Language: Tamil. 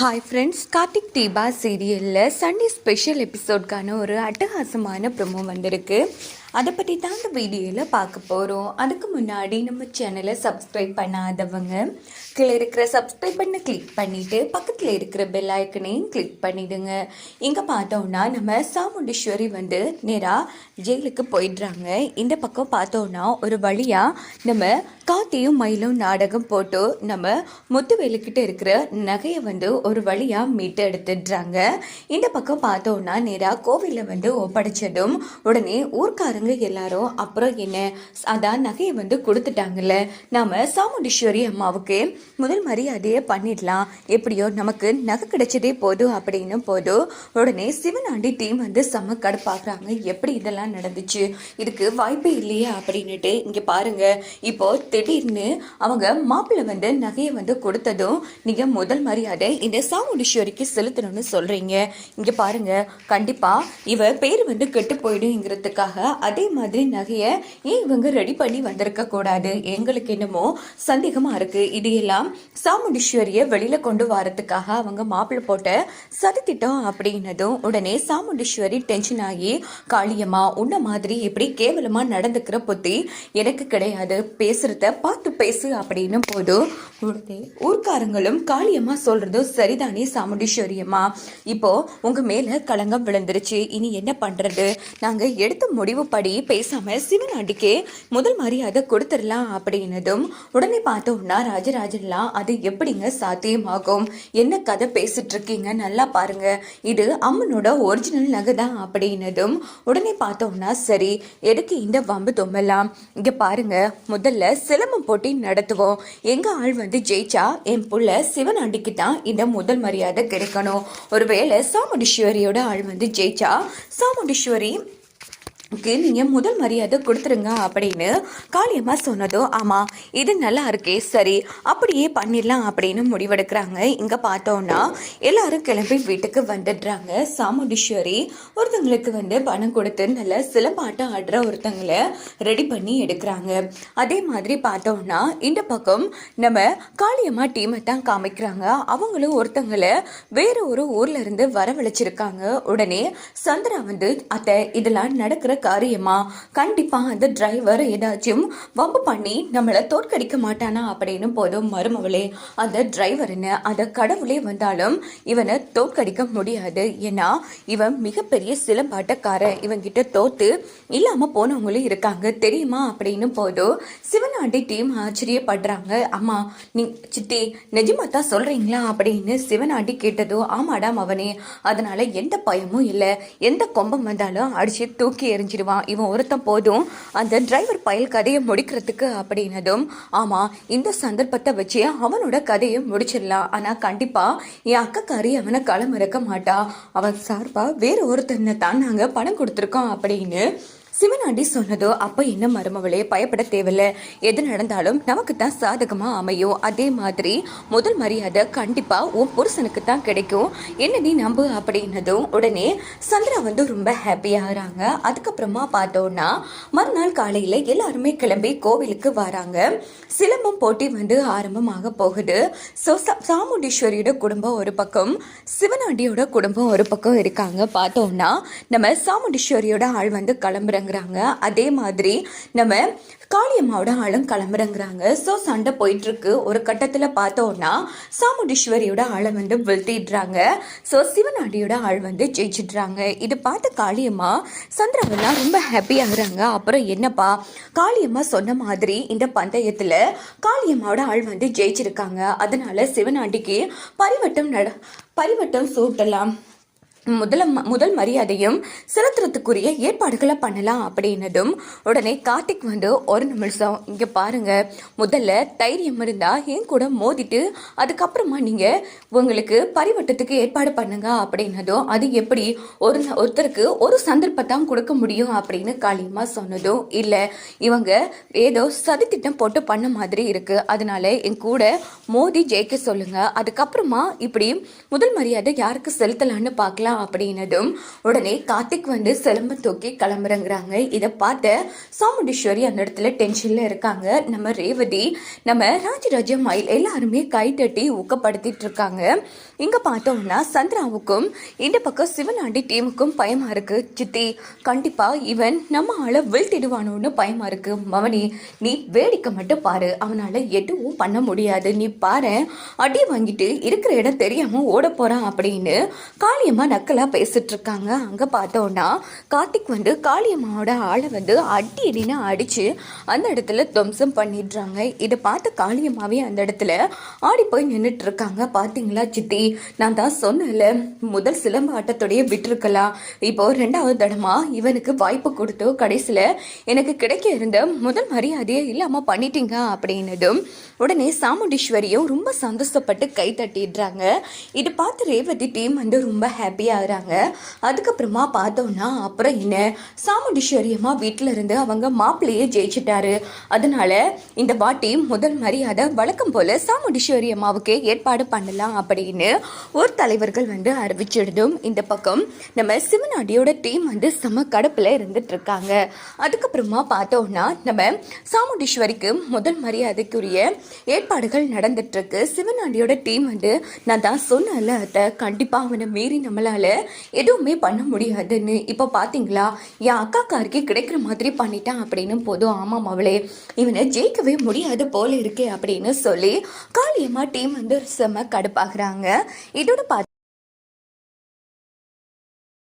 ஹாய் ஃப்ரெண்ட்ஸ் கார்த்திக் தீபா சீரியலில் சண்டே ஸ்பெஷல் எபிசோட்கான ஒரு அட்டகாசமான ப்ரொமோ வந்திருக்கு. அதை பற்றி தான் இந்த வீடியோவில் பார்க்க போகிறோம் அதுக்கு முன்னாடி நம்ம சேனலை சப்ஸ்கிரைப் பண்ணாதவங்க கீழே இருக்கிற சப்ஸ்கிரைப் பண்ண கிளிக் பண்ணிவிட்டு பக்கத்தில் இருக்கிற பெல் ஐக்கனையும் கிளிக் பண்ணிவிடுங்க இங்கே பார்த்தோம்னா நம்ம சாமுண்டீஸ்வரி வந்து நேராக ஜெயிலுக்கு போயிடுறாங்க. இந்த பக்கம் பார்த்தோம்னா ஒரு வழியாக நம்ம காத்தியும் மயிலும் நாடகம் போட்டு நம்ம முத்துவேலுக்கிட்ட இருக்கிற நகையை வந்து ஒரு வழியாக மீட்டு எடுத்துடுறாங்க. இந்த பக்கம் பார்த்தோம்னா நேராக கோவிலில் வந்து ஒப்படைச்சதும் உடனே ஊர்க்காரங்க எல்லாரும். அப்புறம் என்ன? அதான் நகையை வந்து கொடுத்துட்டாங்கல்ல. நாம சாமுண்டீஸ்வரி அம்மாவுக்கு முதல் மரியாதையை பண்ணிடலாம். எப்படியோ நமக்கு நகை கிடைச்சதே போதும் அப்படின்னு போதும் உடனே சிவனாண்டி டீம் வந்து செம்ம கடுப்பாக்குறாங்க. எப்படி இதெல்லாம் நடந்துச்சு? இதுக்கு வாய்ப்பே இல்லையே அப்படின்னுட்டு இங்கே பாருங்க. இப்போ திடீர்னு அவங்க மாப்பிள்ளை வந்து நகையை வந்து கொடுத்ததும் நீங்க முதல் மரியாதை இந்த சாமுண்டீஸ்வரிக்கு செலுத்தணும்னு சொல்றீங்க. இங்க பாருங்க. கண்டிப்பா இவ பேர் வந்து கெட்டு போயிடுங்கிறதுக்காக அதே மாதிரி நகையை ஏன் இவங்க ரெடி பண்ணி வந்திருக்க கூடாது? எங்களுக்கு என்னமோ சந்தேகமாக இருக்கு. இது எல்லாம் சாமுண்டீஸ்வரியை வெளியில் கொண்டு வரதுக்காக அவங்க மாப்பிள்ளை போட்ட சதித்திட்டம் அப்படின்னதும் உடனே சாமுண்டீஸ்வரி டென்ஷன் ஆகி காளியம்மா உன்ன மாதிரி இப்படி கேவலமாக நடந்துக்கிற புத்தி எனக்கு கிடையாது. பேசுறத பார்த்து பேசு அப்படின்னு போதும் உடனே ஊர்க்காரங்களும் காளியம்மா சொல்றதும் சரிதானே சாமுண்டீஸ்வரியம்மா. இப்போது இப்போ உங்க மேல களங்கம் விழுந்துருச்சு. இனி என்ன பண்றது? நாங்க எடுத்த அப்படி பேசாம சிவனாண்டிக்கே முதல் மரியாதை கொடுத்துடலாம் அப்படின்னதும் உடனே பார்த்தோம்னா ராஜராஜன்லாம் அது எப்படிங்க சாத்தியமாகும்? என்ன கதை பேசிட்டு இருக்கீங்க நல்லா பாருங்க. இது அம்மனோட ஒரிஜினல் நகை தான் அப்படின்னதும் உடனே பார்த்தோம்னா சரி எதுக்கு இந்த வம்பு தொம்பலாம் இங்க பாருங்க முதல்ல சிலம்பம் போட்டி நடத்துவோம். எங்க ஆள் வந்து ஜெயிச்சா என் புள்ள சிவனாண்டிக்கு தான் இந்த முதல் மரியாதை கிடைக்கணும். ஒருவேளை சாமுண்டீஸ்வரியோட ஆள் வந்து ஜெயிச்சா சாமுண்டீஸ்வரி க்கு நீங்க முதல் மரியாதை கொடுத்துருங்க அப்படின்னு காளியம்மா சொன்னதோ ஆமா இது நல்லா இருக்கே சரி அப்படியே பண்ணிடலாம் அப்படின்னு முடிவெடுக்கிறாங்க. இங்க பார்த்தோம்னா எல்லாரும் கிளம்பி வீட்டுக்கு வந்துடுறாங்க. சாமுண்டீஸ்வரி ஒருத்தங்களுக்கு வந்து பணம் கொடுத்து நல்ல சிலம்பாட்டம் ஆடுற ஒருத்தங்களை ரெடி பண்ணி எடுக்கிறாங்க. அதே மாதிரி பார்த்தோம்னா இந்த பக்கம் நம்ம காளியம்மா டீமை தான் காமிக்கிறாங்க. அவங்களும் ஒருத்தங்களை வேற ஒரு ஊர்ல இருந்து வரவழைச்சிருக்காங்க. உடனே சந்திரா வந்து அத்தை இதெல்லாம் நடக்கிற காரியமா கண்டிப்பா அந்த டிரைவர் ஏதாச்சும் வம்பு பண்ணி நம்மளை தோற்கடிக்க மாட்டானா அப்படின்னு போதும் மருமவளே அந்த டிரைவர்னு அந்த கடவுளே வந்தாலும் இவனை தோற்கடிக்க முடியாது. ஏன்னா இவன் மிகப்பெரிய சிலம்பாட்டக்காரன். இவன்கிட்ட தோத்து இல்லாம போனவங்களும் இருக்காங்க. தெரியுமா? அப்படின்னு போதும் சிவனாண்டி டீம் ஆச்சரியப்படுறாங்க. அம்மா நீ சித்தி நிஜமா தான் சொல்றீங்களா அப்படின்னு சிவனாண்டி கேட்டதோ ஆமாடா அவனே அதனால எந்த பயமும் இல்லை. எந்த கொம்பம் வந்தாலும் அடிச்சு தூக்கி எறிஞ்சிடுவான் இவன் ஒருத்தன் போதும். அந்த டிரைவர் பயல் கதையை முடிக்கிறதுக்கு அப்படின்னதும் ஆமா இந்த சந்தர்ப்பத்தை வச்சு அவனோட கதையை முடிச்சிடலாம். ஆனா கண்டிப்பா என் அக்கக்காரி அவனை களம் இருக்க மாட்டா. அவன் சார்பா வேற ஒருத்தனை தான் நாங்க பணம் கொடுத்துருக்கோம் அப்படின்னு சிவனாண்டி சொன்னதோ அப்ப என்ன மருமவளே பயப்பட தேவையில்ல. எது நடந்தாலும் நமக்கு தான் சாதகமா அமையும். அதே மாதிரி முதல் மரியாதை கண்டிப்பா உன் புருஷனுக்கு தான் கிடைக்கும். என்ன நீ நம்பு அப்படின்னதும் உடனே சந்திரா வந்து ரொம்ப ஹாப்பியாகிறாங்க அதுக்கப்புறமா பார்த்தோம்னா மறுநாள் காலையில எல்லாருமே கிளம்பி கோவிலுக்கு வராங்க. சிலம்பம் போட்டி வந்து ஆரம்பமாக போகுது. ஸோ சாமுண்டீஸ்வரியோட குடும்பம் ஒரு பக்கம் சிவனாண்டியோட குடும்பம் ஒரு பக்கம் இருக்காங்க. பார்த்தோம்னா நம்ம சாமுண்டீஸ்வரியோட ஆள் வந்து கிளம்புறாங்கிறாங்க அதே மாதிரி நம்ம காளியம்மாவோட ஆளும் கிளம்புறங்கிறாங்க. ஸோ சண்டை போயிட்டு இருக்கு ஒரு கட்டத்தில் பார்த்தோம்னா சாமுண்டீஸ்வரியோட ஆளை வந்து வீழ்த்திடுறாங்க. ஸோ சிவனாண்டியோட ஆள் வந்து ஜெயிச்சிடுறாங்க. இது பார்த்த காளியம்மா சந்திரவெல்லாம் ரொம்ப ஹாப்பியாகிறாங்க அப்புறம் என்னப்பா காளியம்மா சொன்ன மாதிரி இந்த பந்தயத்தில் காளியம்மாவோட ஆள் வந்து ஜெயிச்சிருக்காங்க. அதனால சிவனாண்டிக்கு பரிவட்டம் நட பரிவட்டம் சூட்டலாம். முதல முதல் மரியாதையும் செலுத்துறதுக்குரிய ஏற்பாடுகளை பண்ணலாம் அப்படின்னதும் உடனே கார்த்திக் வந்து ஒரு நிமிஷம் இங்கே பாருங்க முதல்ல தைரியம் இருந்தால் என் கூட மோதிட்டு அதுக்கப்புறமா நீங்கள் உங்களுக்கு பரிவட்டத்துக்கு ஏற்பாடு பண்ணுங்க அப்படின்னதும் அது எப்படி? ஒரு ஒருத்தருக்கு ஒரு சந்தர்ப்பத்தான் கொடுக்க முடியும் அப்படின்னு காளியம்மா சொன்னதும் இல்லை இவங்க ஏதோ சதித்திட்டம் போட்டு பண்ண மாதிரி இருக்கு. அதனால என் கூட மோதி ஜெயிக்க சொல்லுங்க. அதுக்கப்புறமா இப்படி முதல் மரியாதை யாருக்கு செலுத்தலாம்னு பார்க்கலாம் அப்படின்னதும் உடனே கார்த்திக் வந்து சிலம்ப தூக்கி கிளம்புறங்கிறாங்க. இதை பார்த்த சாமுண்டீஸ்வரி அந்த இடத்துல டென்ஷனில் இருக்காங்க. நம்ம ரேவதி நம்ம ராஜராஜ மயில் எல்லாருமே கை தட்டி ஊக்கப்படுத்திட்டு இருக்காங்க. இங்கே பார்த்தோம்னா சந்திராவுக்கும் இந்த பக்கம் சிவனாண்டி டீமுக்கும் பயமாக இருக்கு. சித்தி கண்டிப்பாக இவன் நம்ம ஆளை வீழ்த்திடுவானோன்னு பயமாக இருக்குது மவனி நீ வேடிக்கை மட்டும் பாரு. அவனால் எதுவும் பண்ண முடியாது. நீ பாரு. அடி வாங்கிட்டு இருக்கிற இடம் தெரியாமல் ஓட போகிறான் அப்படின்னு காளியம்மா நக்கலா பேசிட்டு இருக்காங்க அங்கே பார்த்தோன்னா கார்த்திக் வந்து காளியம்மாவோட ஆளை வந்து அடி அடின்னு அடித்து அந்த இடத்துல துவம்சம் பண்ணிடுறாங்க. இதை பார்த்த காளியம்மாவே அந்த இடத்துல ஆடி போய் நின்றுட்டு இருக்காங்க பார்த்தீங்களா சித்தி? நான் தான் சொன்னல முதல் சிலம்ப ஆட்டத்தோடய விட்டுருக்கலாம் இப்போ ரெண்டாவது தடமா இவனுக்கு வாய்ப்பு கொடுத்து கடைசியில் எனக்கு கிடைக்க இருந்த முதல் மரியாதையை இல்லாமல் பண்ணிட்டீங்க அப்படின்னதும் உடனே சாமுண்டீஸ்வரியும் ரொம்ப சந்தோஷப்பட்டு கை தட்டிடுறாங்க. இது பார்த்து ரேவதி டீம் வந்து ரொம்ப ஆகுறாங்க. அதுக்கப்புறமா பார்த்தோம்னா அப்புறம் என்ன? சாமுண்டீஸ்வரி அம்மா வீட்டில் இருந்து அவங்க மாப்பிள்ளையே ஜெயிச்சிட்டாரு. அதனால இந்த வாட்டி முதல் மரியாதை வழக்கம் போல சாமுண்டிஸ்வரியம்மாவுக்கு ஏற்பாடு பண்ணலாம் அப்படின்னு ஒரு தலைவர்கள் வந்து அறிவிச்சிடுதும் இந்த பக்கம் நம்ம சிவனாடியோட டீம் வந்து செம கடப்பில் இருந்துட்டு இருக்காங்க அதுக்கப்புறமா பார்த்தோம்னா நம்ம சாமுண்டீஸ்வரிக்கு முதல் மரியாதைக்குரிய ஏற்பாடுகள் நடந்துட்டு இருக்கு சிவனாண்டியோட டீம் வந்து நான் தான் சொன்னேன்ல அத்தை. கண்டிப்பாக அவனை மீறி நம்மளால எதுவுமே பண்ண முடியாதுன்னு. இப்போ பார்த்தீங்களா என் அக்காக்காருக்கே கிடைக்கிற மாதிரி பண்ணிட்டான் அப்படின்னு போதும். ஆமாம் அவளே. இவனை ஜெயிக்கவே முடியாது போல இருக்கே அப்படின்னு சொல்லி காளியம்மா டீம் வந்து செம்ம கடுப்பாகிறாங்க. இதோட பார்த்து